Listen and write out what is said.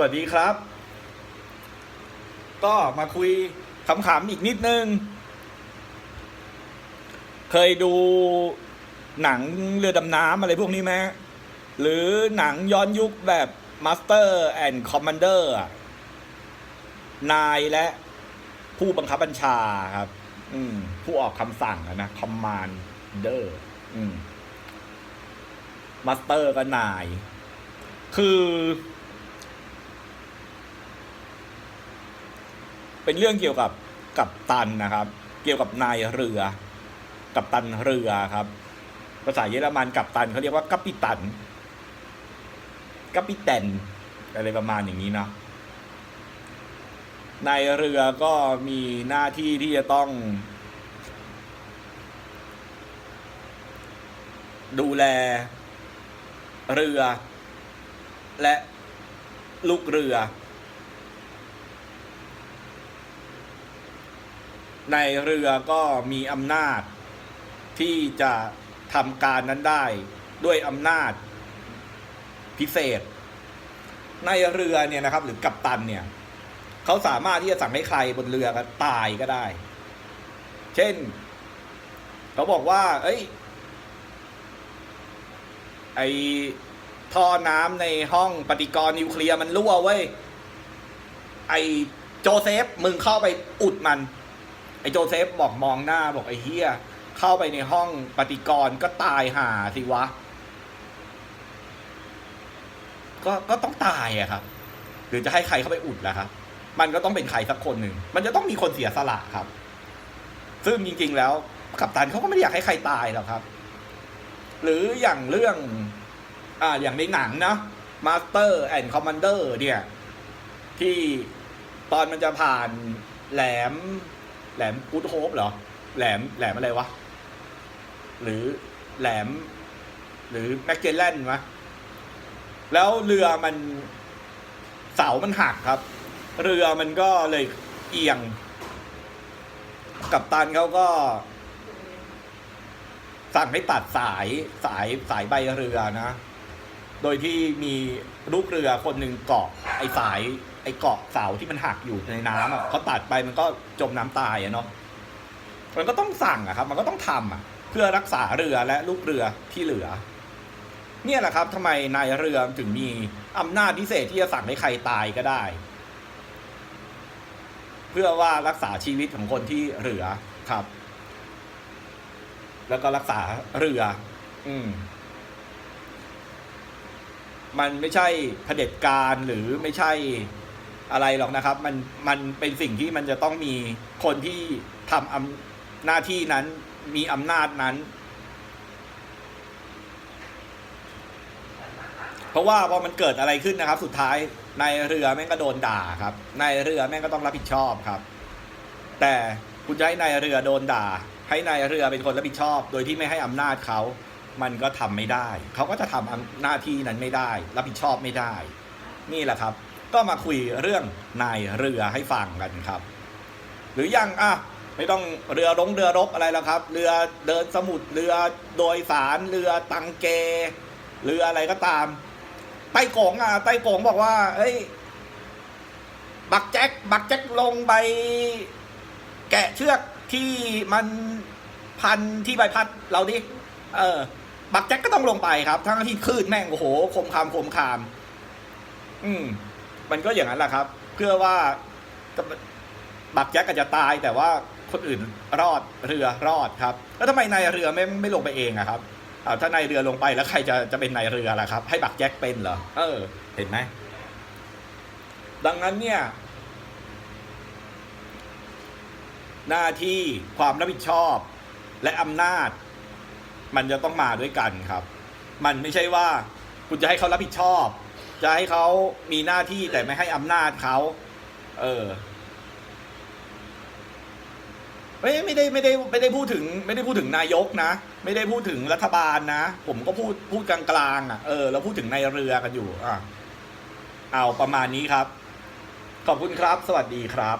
สวัสดีครับ ก็มาคุยขำๆอีกนิดนึง เคยดูหนังเรือดำน้ำอะไรพวกนี้ไหมหรือหนังย้อนยุคแบบ Master and Commander อะนายและผู้บังคับบัญชาครับ อืม ผู้ออกคำสั่งนะ Commander อืม Master ก็นาย คือ เป็นเรื่องเกี่ยวกับกับตันนะครับ เกี่ยวกับนายเรือ กับตันเรือครับ ภาษาเยอรมันกับตันเขาเรียกว่ากัปปิตันกัปปิแตนอะไรประมาณอย่างนี้เนาะนายเรือก็มีหน้าที่ที่จะต้อง ดูแล เรือ และลูกเรือ ในเรือก็มีอำนาจ ที่จะทำการนั้นได้ด้วยอำนาจพิเศษ ในเรือเนี่ยนะครับ หรือกัปตันเนี่ยเขาสามารถที่จะสั่งให้ใครบนเรือก็ตายก็ได้ เช่นเขาบอกว่า เอ้ย ไอท่อน้ำในห้องปฏิกรณ์นิวเคลียร์มันรั่วเว้ยไอโจเซฟมึงเข้าไปอุดมัน ไอ้โจเซฟบอกมองหน้าบอกไอ้เฮียเข้าไปในห้องปฏิกรก็ตายหาสิวะ ก็ก็ต้องตายอะครับ หรือจะให้ใครเข้าไปอุดล่ะครับ มันก็ต้องเป็นใครสักคนหนึ่ง มันจะต้องมีคนเสียสละครับ ซึ่งจริง ๆ แล้ว กัปตันเขาก็ไม่ได้อยากให้ใครตายหรอกครับ หรืออย่างเรื่อง อ่า อย่างในหนังนะ Master and Commander เนี่ย ที่ตอนมันจะผ่านแหลม แหลมกูดโฮปเหรอ แหลมแหลมอะไรวะ หรือแหลม หรือแมกเจลแลนวะแล้วเรือมันเสามันหักครับ เรือมันก็เลยเอียง กับตันเขาก็ สั่งให้ตัดสายสายสายใบเรือนะ โดยที่มีลูกเรือคนหนึ่งเกาะไอ้สาย อ้เกาะเสาที่มันหักอยู่ในน้ำอะเขาตัดไปมันก็จมน้ำตายอะเนาะมันก็ต้องสั่งอะครับ มันก็ต้องทำอะเพื่อรักษาเรือและลูกเรือที่เหลือ เนี่ยแหละครับทำไมนายเรือถึงมีอำนาจพิเศษที่จะสั่งให้ใครตายก็ได้ เพื่อว่ารักษาชีวิตของคนที่เหลือครับ แล้วก็รักษาเรือ อืมมันไม่ใช่เผด็จการหรือไม่ใช่ อะไรหรอกนะครับ มันมันเป็นสิ่งที่มันจะต้องมีคนที่ทำอำหน้าที่นั้นมีอำนาจนั้น เพราะว่าพอมันเกิดอะไรขึ้นนะครับ สุดท้ายในายเรือแม่งก็โดนด่าครับในายเรือแม่งก็ต้องรับผิดชอบครับ แต่คุณจะให้นายเรือโดนด่า ให้นายเรือเป็นคนรับผิดชอบ โดยที่ไม่ให้อำนาจเขามันก็ทำไม่ได้ เขาก็จะทำหน้าที่นั้นไม่ได้ รับผิดชอบไม่ได้ นี่แหละครับ ก็มาคุยเรื่องนายเรือให้ฟังกันครับ หรือยังอะไม่ต้องเรือลงเรือรบอะไรแล้วครับ เรือเดินสมุทรเรือโดยสารเรือตังเก เรืออะไรก็ตาม ไต้กงอะไต้กงบอกว่า เอ้ย บักแจ็คบักแจ็คลงไป แกะเชือกที่มันพันที่ใบพัดเราดิ เออ บักแจ็คก็ต้องลงไปครับ ทั้งที่คลื่นแม่งโอ้โหคมคามคมคาม อืม มันก็อย่างนั้นแหละครับ เพื่อว่าบักแจ็คอาจจะตายแต่ว่าคนอื่นรอดเรือรอดครับ แล้วทำไมนายเรือไม่ไม่ลงไปเองอะครับอ้าถ้านายเรือลงไปแล้วใครจะจะเป็นนายเรือล่ะครับ ให้บักแจ็คเป็นเหรอเออ เห็นไหมดังนั้นเนี่ย หน้าที่ความรับผิดชอบ และอำนาจ มันจะต้องมาด้วยกันครับ มันไม่ใช่ว่าคุณจะให้เขารับผิดชอบ จะให้เขามีหน้าที่แต่ไม่ให้อำนาจเขา เออ ไม่ไม่ได้ไม่ได้ไม่ได้พูดถึง ไม่ได้พูดถึงนายกนะ ไม่ได้พูดถึงรัฐบาลนะ ผมก็พูดพูดกลางๆอะ เออเราพูดถึงในเรือกันอยู่ อะ เอาประมาณนี้ครับ ขอบคุณครับ สวัสดีครับ